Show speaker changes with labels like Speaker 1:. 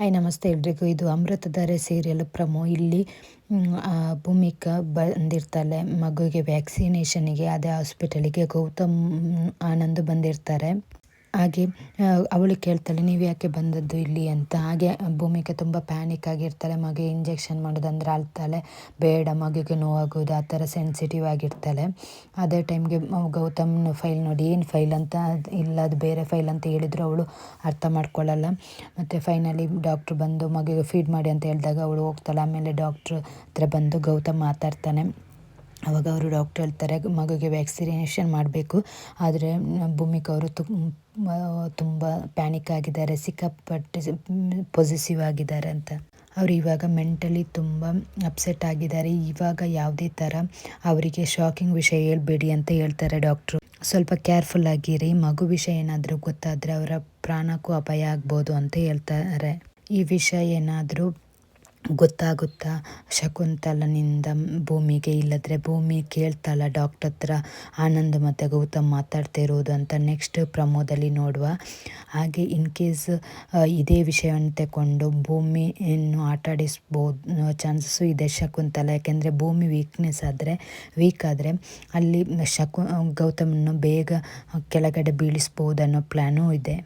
Speaker 1: Hi, ನಮಸ್ತೆ ಎಲ್ರಿಗೂ. ಇದು ಅಮೃತಧಾರೆ ಸೀರಿಯಲ್ ಪ್ರಮೋ. ಇಲ್ಲಿ ಭೂಮಿಕಾ ಬಂದಿರ್ತಾಳೆ. ಮಗುವಿಗೆ ವ್ಯಾಕ್ಸಿನೇಷನಿಗೆ ಅದೇ ಹಾಸ್ಪಿಟಲಿಗೆ ಗೌತಮ್ ಆನಂದ್ ಬಂದಿರ್ತಾರೆ. ಹಾಗೆ ಅವಳು ಕೇಳ್ತಾಳೆ, ನೀವು ಯಾಕೆ ಬಂದದ್ದು ಇಲ್ಲಿ ಅಂತ? ಹಾಗೆ ಭೂಮಿಕೆ ತುಂಬ ಪ್ಯಾನಿಕ್ ಆಗಿರ್ತಾಳೆ ಮಗುಗೆ ಇಂಜೆಕ್ಷನ್ ಮಾಡೋದಂದ್ರೆ ಅಳ್ತಾಳೆ, ಬೇಡ, ಮಗುಗೆ ನೋವಾಗೋದು, ಆ ಥರ ಸೆನ್ಸಿಟಿವ್ ಆಗಿರ್ತಾಳೆ. ಅದೇ ಟೈಮ್ಗೆ ಗೌತಮ್ ಫೈಲ್ ನೋಡಿ, ಏನು ಫೈಲ್ ಅಂತ? ಇಲ್ಲ, ಅದು ಬೇರೆ ಫೈಲ್ ಅಂತ ಹೇಳಿದ್ರು ಅವಳು ಅರ್ಥ ಮಾಡ್ಕೊಳ್ಳಲ್ಲ ಮತ್ತು ಫೈನಲಿ ಡಾಕ್ಟ್ರು ಬಂದು ಮಗುಗೆ ಫೀಡ್ ಮಾಡಿ ಅಂತ ಹೇಳಿದಾಗ ಅವಳು ಹೋಗ್ತಾಳೆ, ಆಮೇಲೆ ಡಾಕ್ಟ್ರ್ ಹತ್ರ ಬಂದು ಗೌತಮ್ ಮಾತಾಡ್ತಾನೆ. ಅವಾಗ ಅವರು ಡಾಕ್ಟರ್ ಹೇಳ್ತಾರೆ, ಮಗುಗೆ ವ್ಯಾಕ್ಸಿನೇಷನ್ ಮಾಡಬೇಕು. ಆದರೆ ಭೂಮಿಕ ಅವರು ತುಂಬ ಪ್ಯಾನಿಕ್ ಆಗಿದ್ದಾರೆ, ಸಿಕ್ಕಾಪಟ್ಟೆ ಪೊಸಿಸಿವ್ ಆಗಿದ್ದಾರೆ ಅಂತ. ಅವರು ಇವಾಗ ಮೆಂಟಲಿ ತುಂಬ ಅಪ್ಸೆಟ್ ಆಗಿದ್ದಾರೆ. ಇವಾಗ ಯಾವುದೇ ಥರ ಅವರಿಗೆ ಶಾಕಿಂಗ್ ವಿಷಯ ಹೇಳ್ಬೇಡಿ ಅಂತ ಹೇಳ್ತಾರೆ ಡಾಕ್ಟ್ರು. ಸ್ವಲ್ಪ ಕೇರ್ಫುಲ್ ಆಗಿರಿ, ಮಗು ವಿಷಯ ಏನಾದರೂ ಗೊತ್ತಾದರೆ ಅವರ ಪ್ರಾಣಕ್ಕೂ ಅಪಾಯ ಆಗ್ಬೋದು ಅಂತ ಹೇಳ್ತಾರೆ. ಈ ವಿಷಯ ಏನಾದರೂ ಗೊತ್ತಾಗುತ್ತಾ? ಶಕುಂತಲನಿಂದ ಭೂಮಿಗೆ ಇಲ್ಲದ್ರೆ ಭೂಮಿ ಕೇಳ್ತಾಳ ಡಾಕ್ಟರ್ ಹತ್ರ. ಆನಂದ್ ಮತ್ತು ಗೌತಮ್ ಮಾತಾಡ್ತಾ ಇರೋದು ಅಂತ ನೆಕ್ಸ್ಟ್ ಪ್ರಮೋದಲ್ಲಿ ನೋಡುವ. ಹಾಗೆ ಇನ್ ಕೇಸ್ ಇದೇ ವಿಷಯವನ್ನು ತಗೊಂಡು ಭೂಮಿಯನ್ನು ಆಟಾಡಿಸ್ಬೋದು ಚಾನ್ಸಸ್ಸು ಇದೆ ಶಕುಂತಲ. ಯಾಕೆಂದರೆ ಭೂಮಿ ವೀಕ್ನೆಸ್ ಆದರೆ ವೀಕ್ ಆದರೆ ಅಲ್ಲಿ ಶಕು ಗೌತಮನ್ನು ಬೇಗ ಕೆಳಗಡೆ ಬೀಳಿಸ್ಬೋದು ಅನ್ನೋ ಪ್ಲ್ಯಾನೂ ಇದೆ.